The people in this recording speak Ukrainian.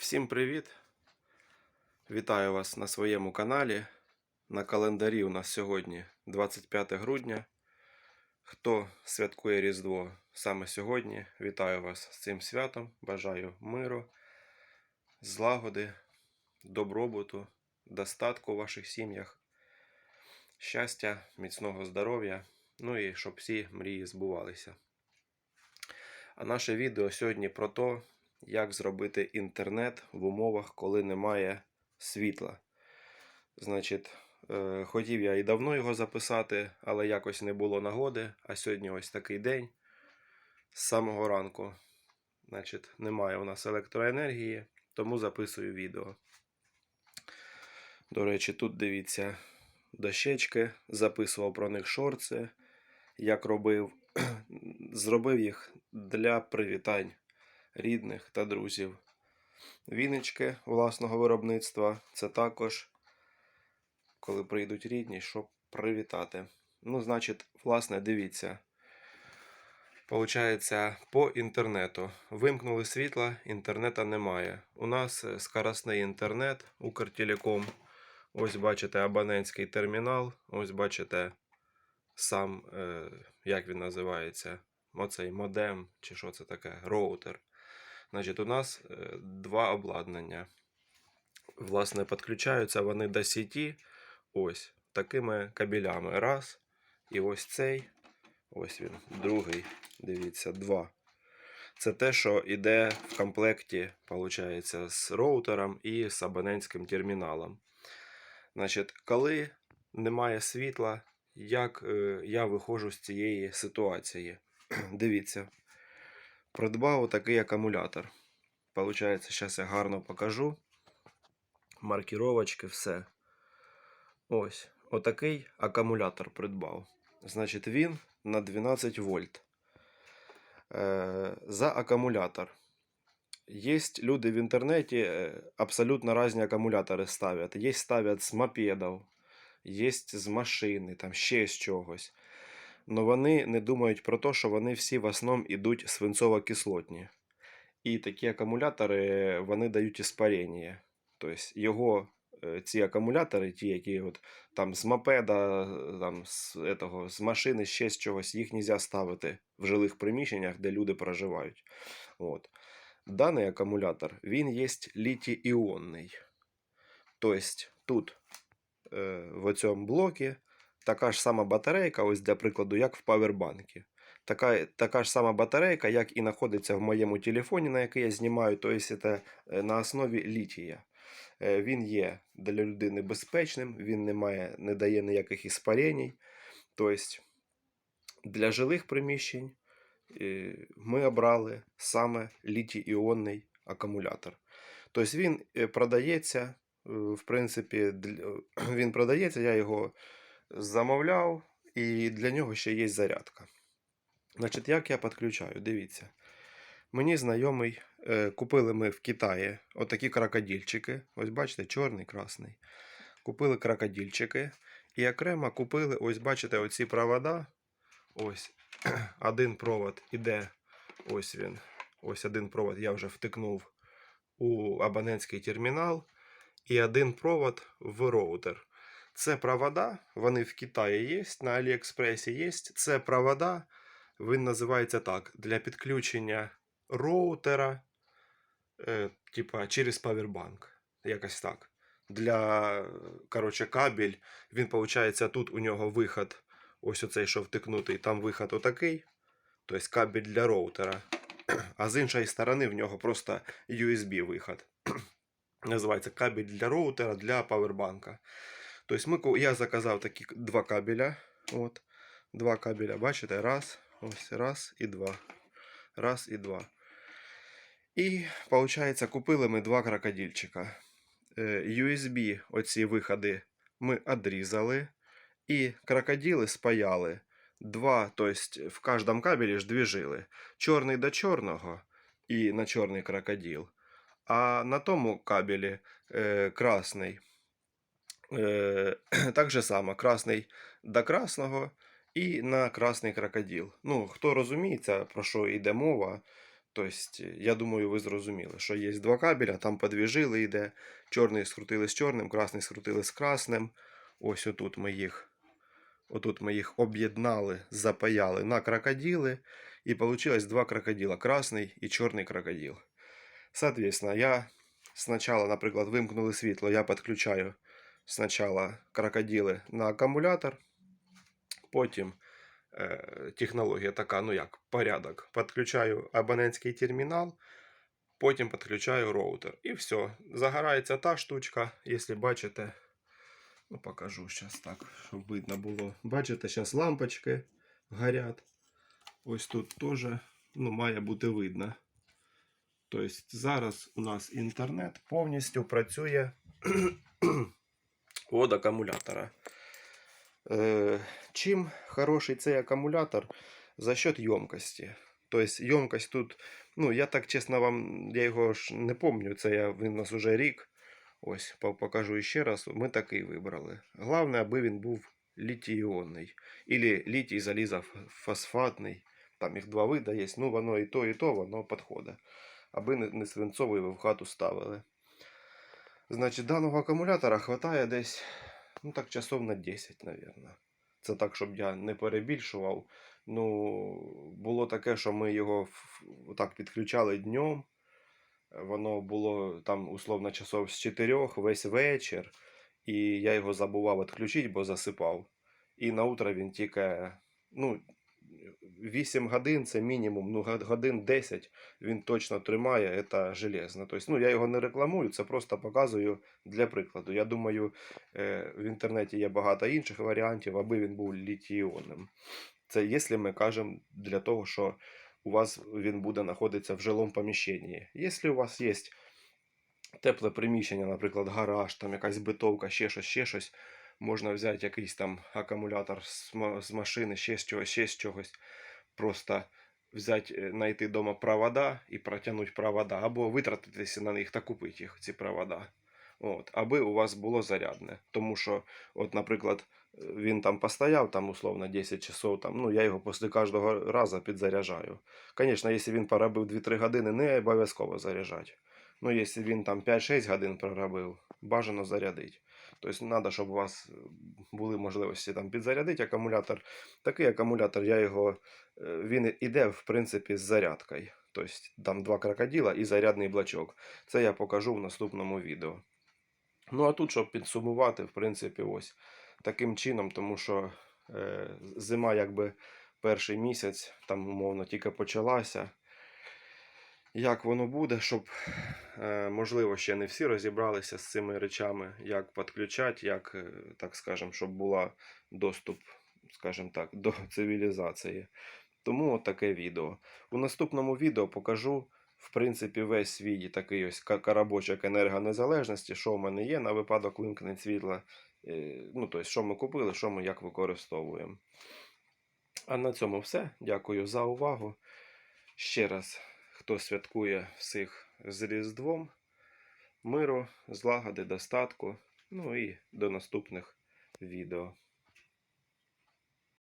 Всім привіт! Вітаю вас на своєму каналі. На календарі у нас сьогодні 25 грудня. Хто святкує Різдво саме сьогодні, вітаю вас з цим святом. Бажаю миру, злагоди, добробуту, достатку у ваших сім'ях, щастя, міцного здоров'я, ну і щоб всі мрії збувалися. А наше відео сьогодні про те, як зробити інтернет в умовах, коли немає світла. Значить, е, хотів я і давно його записати, але якось не було нагоди. А сьогодні ось такий день з самого ранку. Значить, немає у нас електроенергії, тому записую відео. До речі, тут дивіться дощечки, записував про них шорти, як робив. Зробив їх для привітань рідних та друзів. Віночки власного виробництва це також, коли прийдуть рідні, щоб привітати. Ну, значить, власне, дивіться. Получається, по інтернету. Вимкнули світла, інтернету немає. У нас скоростний інтернет, Укртелеком. Ось бачите абонентський термінал. Ось бачите сам, е, як він називається, оцей модем, чи що це таке, роутер. Значить, у нас е, два обладнання. Власне, підключаються вони до сіті ось такими кабелями. Раз. І ось цей. Ось він, другий. Дивіться, два. Це те, що йде в комплекті, виходить, з роутером і з абонентським терміналом. Значить, коли немає світла, як е, я виходжу з цієї ситуації? Дивіться, придбав такий акумулятор. Получається, зараз я гарно покажу. Маркіровочки, все. Ось, отакий акумулятор придбав. Значить, він на 12 вольт. Е, за акумулятор. Є люди в інтернеті е, абсолютно різні акумулятори ставлять. Є ставлять з мопедів, є з машини, там ще з чогось. Но вони не думають про те, що вони всі в основному йдуть свинцово-кислотні. І такі акумулятори вони дають іспарення. Тобто його е, ці акумулятори, ті, які от, там з мопеда, там, з, етого, з машини, ще з чогось, їх не можна ставити в жилих приміщеннях, де люди проживають. От. Даний акумулятор він є літій-іонний. Тобто тут е, в цьому блокі така ж сама батарейка, ось для прикладу, як в павербанкі. Така, така ж сама батарейка, як і знаходиться в моєму телефоні, на який я знімаю, тобто це е, на основі літія. Е, Він є для людини безпечним, він не, має, не дає ніяких іспарень. Тобто для жилих приміщень е, ми обрали саме літій-іонний акумулятор. Тобто він продається, в принципі, він продається, я його замовляв, і для нього ще є зарядка. Значить, як я підключаю? Дивіться. Мені знайомий, е, купили ми в Китаї отакі крокодильчики. Ось бачите, чорний, красний. Купили крокодильчики. І окремо купили, ось бачите, оці провода. Ось один провод іде. Ось він. Ось один провод я вже втикнув у абонентський термінал. І один провод в роутер. Це провода, вони в Китаї є, на Аліекспресі є. Це провода, він називається так, для підключення роутера, е, типа через Powerbank. Якось так. Для, коротше, кабель, він, виходить, тут у нього виход, ось оцей, що втикнутий, там виход отакий, тобто кабель для роутера. А з іншої сторони в нього просто USB виход. Називається кабель для роутера для павербанка. Тобто ми, я заказав такі два кабеля. От, два кабеля, бачите, раз, ось раз і два. Раз і два. І, виходить, купили ми два крокодильчика. USB, оці виходи, ми відрізали. І крокодили спаяли. Два, тобто в кожному кабелі ж дві жили. Чорний до чорного і на чорний крокодил. А на тому кабелі е, красний. Е, так же само, красний до красного і на красний крокодил. Ну, хто розуміється, про що йде мова, Тобто, я думаю, ви зрозуміли, що є два кабеля, там подвіжили йде. Чорний скрутили з чорним, красний скрутили з красним. Ось отут ми їх, отут ми їх об'єднали, запаяли на крокодили. І вийшло два крокодила: красний і чорний крокодил. Соответственно, я спочатку, наприклад, вимкнули світло, я підключаю спочатку крокодили на акумулятор, потім е, технологія така, ну як, порядок. Підключаю абонентський термінал, потім підключаю роутер. І все. Загорається та штучка, якщо бачите. Ну, покажу зараз так, щоб видно було. Бачите, зараз лампочки горять. Ось тут теж ну, має бути видно. Тобто зараз у нас інтернет повністю працює від акумулятора. Е, чим хороший цей акумулятор? За счет ємкості. Тобто ємкость тут, ну я так чесно вам, я його ж не пам'ятаю, це я, він у нас уже рік. Ось, покажу ще раз. Ми такий вибрали. Головне, аби він був літій-іонний. Ілі літій залізофосфатний. Там їх два вида є. Ну, воно і то, і то, воно підходить. Аби не свинцовий ви в хату ставили. Значить, даного акумулятора хватає десь, ну так, часов на 10, мабуть. Це так, щоб я не перебільшував. Ну, було таке, що ми його так підключали днем. Воно було там условно часов з 4 весь вечір, і я його забував відключити, бо засипав. І на він тільки, ну, 8 годин це мінімум, ну, годин 10 він точно тримає, це железно. Тобто, ну, я його не рекламую, це просто показую для прикладу. Я думаю, е, в інтернеті є багато інших варіантів, аби він був літій-іонним. Це якщо ми кажемо для того, що у вас він буде знаходитися в жилому поміщенні. Якщо у вас є тепле приміщення, наприклад, гараж, там якась битовка, ще щось, ще щось, можна взяти якийсь там акумулятор з, машини, ще з чогось, ще з чогось. Просто взяти, знайти вдома провода і протягнути провода, або витратитися на них та купити їх, ці провода. От, аби у вас було зарядне. Тому що, от, наприклад, він там постояв, там, условно, 10 часов, там, ну, я його після кожного разу підзаряджаю. Звісно, якщо він поробив 2-3 години, не обов'язково заряджати. Ну, якщо він там 5-6 годин проробив, бажано зарядити. Тобто треба, щоб у вас е, були можливості там підзарядити акумулятор. Такий акумулятор, я його, е, він іде, в принципі, з зарядкою. Тобто там два крокодила і зарядний блочок. Це я покажу в наступному відео. Ну, а тут, щоб підсумувати, в принципі, ось таким чином, тому що е, зима, якби перший місяць, там, умовно, тільки почалася. Як воно буде, щоб, е, можливо, ще не всі розібралися з цими речами, як підключати, як, е, так скажемо, щоб була доступ, скажімо так, до цивілізації. Тому таке відео. У наступному відео покажу, в принципі, весь свій такий ось карабочок енергонезалежності, що в мене є на випадок вимкнень світла. е, Ну, тобто, що ми купили, що ми як використовуємо. А на цьому все. Дякую за увагу. Ще раз, хто святкує всіх з Різдвом, миру, злагоди, достатку. Ну і до наступних відео.